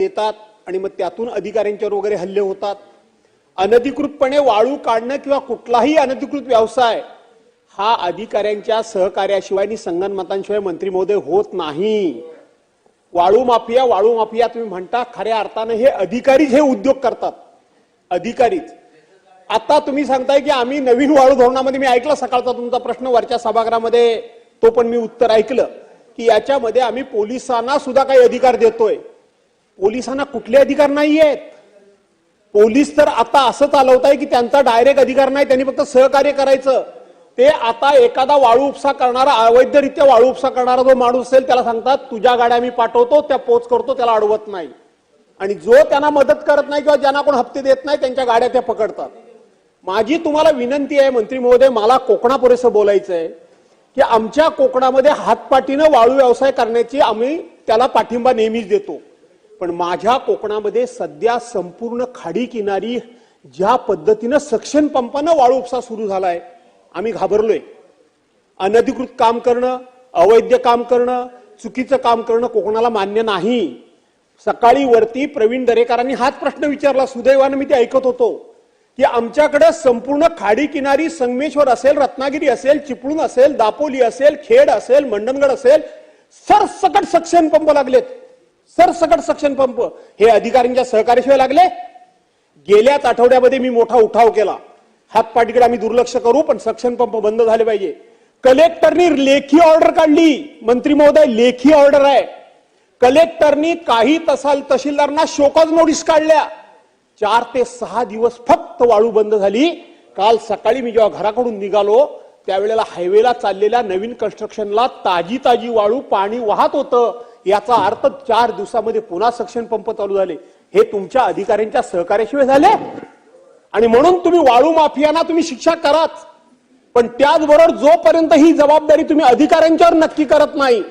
येतात आणि मग त्यातून अधिकाऱ्यांच्यावर वगैरे हल्ले होतात. अनधिकृतपणे वाळू काढणं किंवा कुठलाही अनधिकृत व्यवसाय हा अधिकाऱ्यांच्या सहकार्याशिवाय आणि संगनमतांशिवाय मंत्री महोदय होत नाही. वाळू माफिया वाळू माफिया तुम्ही म्हणता खऱ्या अर्थानं हे अधिकारीच हे उद्योग करतात. अधिकारीच. आता तुम्ही सांगताय की आम्ही नवीन वाळू धोरणामध्ये मी ऐकलं सकाळचा तुमचा प्रश्न वरच्या सभागृहामध्ये तो पण मी उत्तर ऐकलं की याच्यामध्ये आम्ही पोलिसांना सुद्धा काही अधिकार देतोय. पोलिसांना कुठले अधिकार नाही आहेत पोलीस तर आता असं चालवत आहे की त्यांचा डायरेक्ट अधिकार नाही त्यांनी फक्त सहकार्य करायचं. ते आता एखादा वाळू उपसा करणारा अवैधरित्या वाळू उपसा करणारा जो माणूस असेल त्याला सांगतात तुझ्या गाड्या मी पाठवतो त्या पोच करतो त्याला अडवत नाही. आणि जो त्यांना मदत करत नाही किंवा ज्यांना कोण हप्ते देत नाही त्यांच्या गाड्या त्या पकडतात. माझी तुम्हाला विनंती आहे मंत्री महोदय मला कोकणापुरेसं बोलायचं आहे की आमच्या कोकणामध्ये हातपाटीनं वाळू व्यवसाय करण्याची आम्ही त्याला पाठिंबा नेहमीच देतो. पण माझ्या कोकणामध्ये सध्या संपूर्ण खाडी किनारी ज्या पद्धतीनं सक्षम पंपानं वाळू उपसा सुरू झालाय आम्ही घाबरलोय. अनधिकृत काम करणं अवैध काम करणं चुकीचं काम करणं कोकणाला मान्य नाही. सकाळी वरती प्रवीण दरेकरांनी हाच प्रश्न विचारला सुदैवानं मी ते ऐकत होतो की आमच्याकडे संपूर्ण खाडी किनारी संगमेश्वर असेल रत्नागिरी असेल चिपळूण असेल दापोली असेल खेड असेल मंडणगड असेल सरसकट सक्षम पंप लागलेत. सरसकट सक्शन पंप. हे अधिकाऱ्यांच्या सहकार्याशिवाय लागले? गेल्याच आठवड्यामध्ये मी मोठा उठाव केला. हातपाटीकडे आम्ही दुर्लक्ष करू पण सक्शन पंप बंद झाले पाहिजे. कलेक्टरनी लेखी ऑर्डर काढली. मंत्री महोदय लेखी ऑर्डर आहे. कलेक्टरनी काही तसाल तहसीलदारांना शोकाज नोटीस काढल्या. चार ते सहा दिवस फक्त वाळू बंद झाली. काल सकाळी मी जेव्हा घराकडून निघालो त्यावेळेला हायवेला चाललेल्या नवीन कन्स्ट्रक्शनला ताजी ताजी वाळू पाणी वाहत होतं. याचा अर्थ चार दिवसामध्ये पुन्हा सक्षम पंप चालू झाले. हे तुमच्या अधिकाऱ्यांच्या सहकार्याशिवाय झाले? आणि म्हणून तुम्ही वाळू माफियांना तुम्ही शिक्षा कराच. पण त्याचबरोबर जोपर्यंत ही जबाबदारी तुम्ही अधिकाऱ्यांच्यावर नक्की करत नाही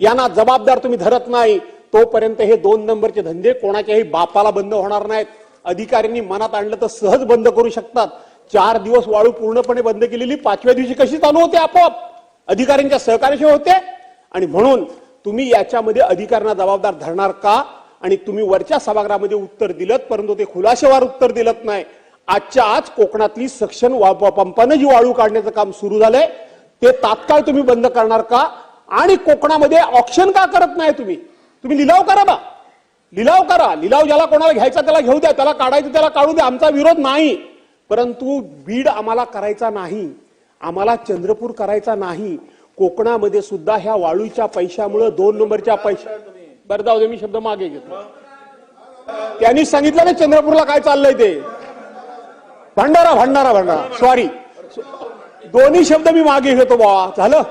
यांना जबाबदार तुम्ही धरत नाही तोपर्यंत हे दोन नंबरचे धंदे कोणाच्याही बापाला बंद होणार नाहीत. अधिकाऱ्यांनी मनात आणलं तर सहज बंद करू शकतात. चार दिवस वाळू पूर्णपणे बंद केलेली पाचव्या दिवशी कशी चालू होते आपोआप? अधिकाऱ्यांच्या सहकार्याशिवाय होते? आणि म्हणून तुम्ही याच्यामध्ये अधिकाऱ्यांना जबाबदार धरणार का? आणि तुम्ही वरच्या सभागृहामध्ये उत्तर दिलं परंतु ते खुलाशेवार उत्तर दिलं नाही. आजच्या आज कोकणातली सक्शन वा- पंपानं जी वाळू काढण्याचं काम सुरू झालंय ते तात्काळ तुम्ही बंद करणार का? आणि कोकणामध्ये ऑप्शन का करत नाही तुम्ही? तुम्ही लिलाव करा बा. लिलाव करा. लिलाव ज्याला कोणाला घ्यायचा त्याला घेऊ द्या. त्याला काढायचं त्याला काढू द्या. आमचा विरोध नाही. परंतु बीड आम्हाला करायचा नाही. आम्हाला चंद्रपूर करायचा नाही. कोकणामध्ये सुद्धा ह्या वाळूच्या पैशामुळे दोन नंबरच्या पैशा बरं जाऊ दे मी शब्द मागे घेतो. त्यांनी सांगितलं ना चंद्रपूरला काय चाललंय ते. भंडारा भंडारा भंडारा. सॉरी दोन्ही शब्द मी मागे घेतो बाबा झालं?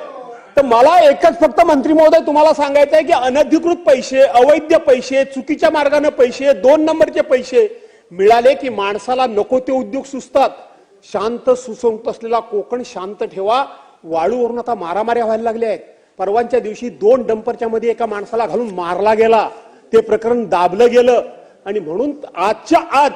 तर मला एकच फक्त मंत्री महोदय तुम्हाला सांगायचं आहे की अनधिकृत पैसे अवैध पैसे चुकीच्या मार्गाने पैसे दोन नंबरचे पैसे मिळाले की माणसाला नको ते उद्योग सुचतात. शांत सुसंगत असलेला कोकण शांत ठेवा. वाळूवरून आता मारामाऱ्या व्हायला लागल्या आहेत. परवांच्या दिवशी दोन डंपरच्या मध्ये एका माणसाला घालून मारला गेला. ते प्रकरण दाबलं गेलं. आणि म्हणून आजच्या आज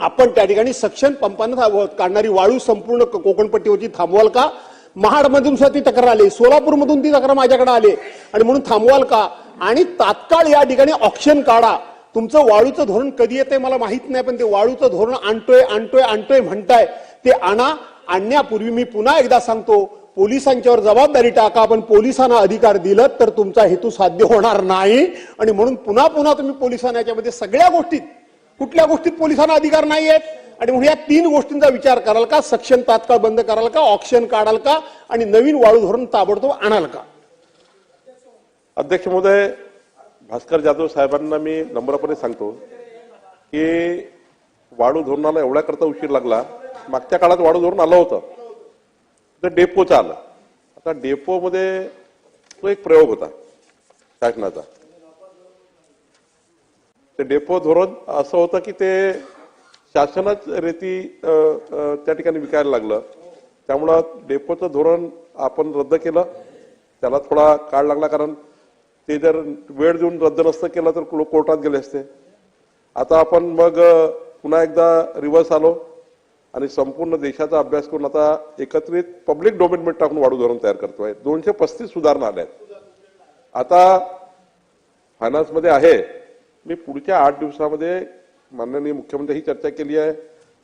आपण त्या ठिकाणी सक्षम पंपानं काढणारी वाळू संपूर्ण कोकणपट्टीवरची थांबवाल का? महाडमधून सुद्धा ती तक्रार आली. सोलापूरमधून ती तक्रार माझ्याकडे आली. आणि म्हणून थांबवाल का? आणि तात्काळ या ठिकाणी ऑप्शन काढा. तुमचं वाळूचं धोरण कधी येते मला माहीत नाही पण ते वाळूचं धोरण आणतोय आणतोय आणतोय म्हणताय. ते आणा. आणण्यापूर्वी मी पुन्हा एकदा सांगतो पोलिसांच्यावर जबाबदारी टाका आपण पोलिसांना अधिकार दिलं तर तुमचा हेतू साध्य होणार नाही. आणि म्हणून पुन्हा पुन्हा तुम्ही पोलिसांना याच्यामध्ये सगळ्या गोष्टीत कुठल्या गोष्टीत पोलिसांना अधिकार नाही आहेत आणि म्हणून या तीन गोष्टींचा विचार कराल का? सक्षम तात्काळ बंद कराल का? ऑप्शन काढाल का? आणि नवीन वाळू धोरण ताबडतोब आणाल का? अध्यक्ष महोदय भास्कर जाधव साहेबांना मी नम्रपणे सांगतो की वाळू धोरणाला एवढ्या करता उशीर लागला मागच्या काळात वाढू धोरण आलं होतं. तर डेपोचं आलं. आता डेपोमध्ये तो एक प्रयोग होता शासनाचा. ते डेपो धोरण असं होतं की ते शासनच रेती त्या ठिकाणी विकायला लागलं. त्यामुळं डेपोचं धोरण आपण रद्द केलं. त्याला थोडा काळ लागला कारण ते जर वेळ देऊन रद्द नसतं केलं तर कोर्टात गेले असते. आता आपण मग पुन्हा एकदा रिव्हर्स आलो. आणि संपूर्ण देशाचा अभ्यास करून आता एकत्रित पब्लिक डोमेनमेंट टाकून वाढू धोरण तयार करतोय. दोनशे पस्तीस सुधारणा आल्या आहेत. आता फायनान्समध्ये आहे. मी पुढच्या आठ दिवसामध्ये माननीय मुख्यमंत्री ही चर्चा केली आहे.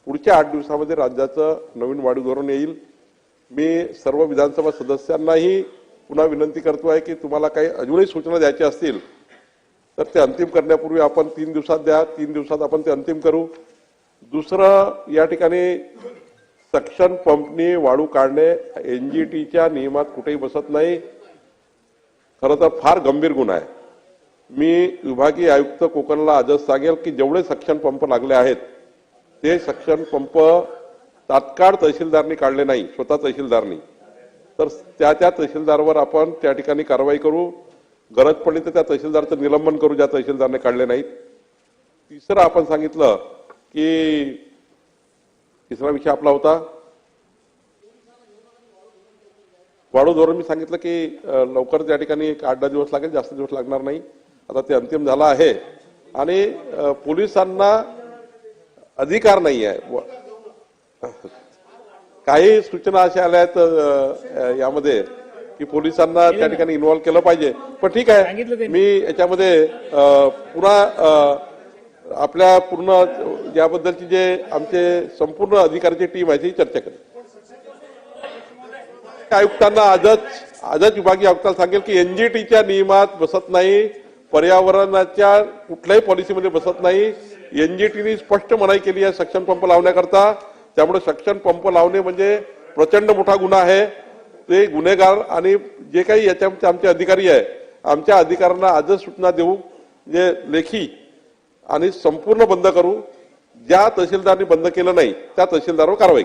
पुढच्या आठ दिवसामध्ये राज्याचं नवीन वाढीव धोरण येईल. मी सर्व विधानसभा सदस्यांनाही पुन्हा विनंती करतो आहे की तुम्हाला काही अजूनही सूचना द्यायच्या असतील तर ते अंतिम करण्यापूर्वी आपण तीन दिवसात द्या. तीन दिवसात आपण ते अंतिम करू. दुसरं या ठिकाणी सक्शन पंपनी वाळू काढणे एनजीटीच्या नियमात कुठेही बसत नाही. खरं तर फार गंभीर गुन्हा आहे. मी विभागीय आयुक्त कोकणला आजच सांगेल की जेवढे सक्शन पंप लागले आहेत ते सक्शन पंप तात्काळ तहसीलदारनी काढले नाही स्वतः तहसीलदारनी. तर त्या त्या तहसीलदारवर आपण त्या ठिकाणी कारवाई करू. गरज पडली तर त्या तहसीलदारचं निलंबन करू ज्या तहसीलदारने काढले नाहीत. तिसरं आपण सांगितलं की तिसरा विषय आपला होता. वाढू धोरण मी सांगितलं की लवकर त्या ठिकाणी एक आठ दहा दिवस लागेल जास्त दिवस लागणार नाही. आता ते अंतिम झालं आहे. आणि पोलिसांना अधिकार नाही आहे. काही सूचना अशा आल्या आहेत यामध्ये की पोलिसांना त्या ठिकाणी इन्व्हॉल्व केलं पाहिजे. पण ठीक आहे. मी याच्यामध्ये पुन्हा आपल्या पूर्ण याबद्दलची जे आमचे संपूर्ण अधिकाऱ्याची टीम आहे ती चर्चा करेल आयुक्तांना आजच आजच विभागीय आयुक्ताला सांगेल की एनजीटीच्या नियमात बसत नाही पर्यावरणाच्या कुठल्याही पॉलिसीमध्ये बसत नाही. एनजीटीने स्पष्ट मनाई केली आहे सक्शन पंप लावण्याकरता. त्यामुळे सक्शन पंप लावणे म्हणजे प्रचंड मोठा गुन्हा आहे. ते गुन्हेगार आणि जे काही याच्या आमचे अधिकारी आहे आमच्या अधिकाऱ्यांना आजच सूचना देऊ जे लेखी आणि संपूर्ण बंद करू. ज्या तहसीलदारनी बंद केलं नाही त्या तहसीलदारवर कारवाई